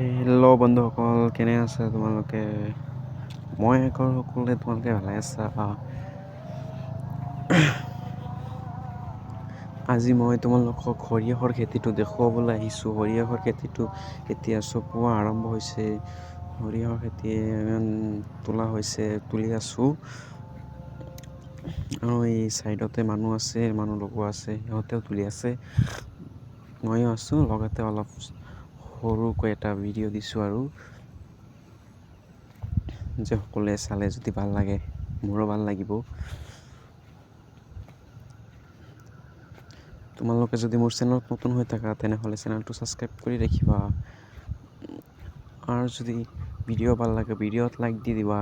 Hello' বন্ধুসকল, কেনে আছে তোমালোকে? মই আগৰ সকলোৱে তোমালোকে ভালে আছা। আজি মই তোমালোকক সৰিয়হৰ খেতিটো দেখুৱাবলৈ আহিছোঁ। সৰিয়হৰ খেতিটো এতিয়া চপোৱা আৰম্ভ হৈছে? সৰিয়হৰ খেতি তোলা হৈছে, তুলি আছোঁ। আৰু এই চাইডতে মানুহ আছে, মানুহ লগোৱা আছে, সিহঁতেও তুলি আছে। ময়ো আছোঁ, লগতে অলপ সৰুকৈ এটা ভিডিঅ' দিছোঁ আৰু। যে সকলোৱে চালে যদি ভালো লাগে, মোৰো ভালো লাগিব। তোমালোকে যদি মোৰ চেনেলত নতুন হৈ থাকা, তেনেহ'লে চেনেলটো ছাবস্ক্ৰাইব কৰি ৰাখিবা। আৰু যদি ভিডিঅ' ভালো লাগে, ভিডিঅ'ত লাইক দি দিবা।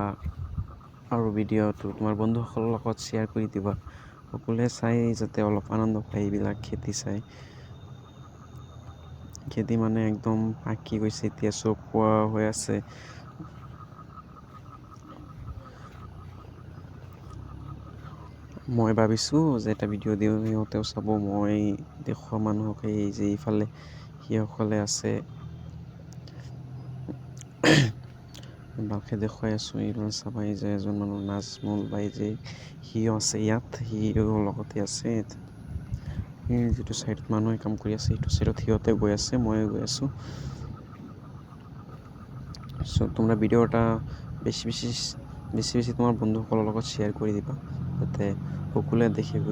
আৰু ভিডিঅ'টো তোমাৰ বন্ধুসকলৰ লগত শ্বেয়াৰ কৰি দিবা। সকলোৱে চাই যাতে অলপ আনন্দ পায়, এইবিলাক খেতি চাই। খেতি মানে একদম পাকি গৈছে, এতিয়া চপোৱা হৈ আছে। মই ভাবিছোঁ যে এটা ভিডিঅ' দিওঁ, সিহঁতেও চাব, মই দেখুওৱা মানুহক এই যে ইফালে সিসকলে আছে। ভালকৈ দেখুৱাই আছোঁ এইবিলাক চাবা এই যে এজন মানুহ নাজমুল বাই যে, সিও আছে ইয়াত, সিও লগতে আছে। এই যিটো চাইডত মানুহে কাম কৰি আছে, সেইটো চাইডত সিহঁতে গৈ আছে ময়ো গৈ আছোঁ। চ' তোমরা ভিডিঅ'টা বেছি বেছি বেছি বেছি তোমাৰ বন্ধুসকলৰ লগত শ্বেয়াৰ কৰি দিবা, যাতে সকলোৱে দেখিব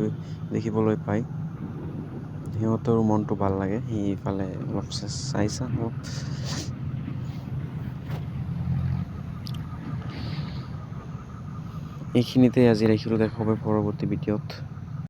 দেখিবলৈ পায়। সিহঁতৰো মনটো ভালো লাগে, সিফালে অলপ চাইছা অলপ। এইখিনিতে আজি ৰাখিলোঁ দেখা পৰৱৰ্তী ভিডিঅ'ত।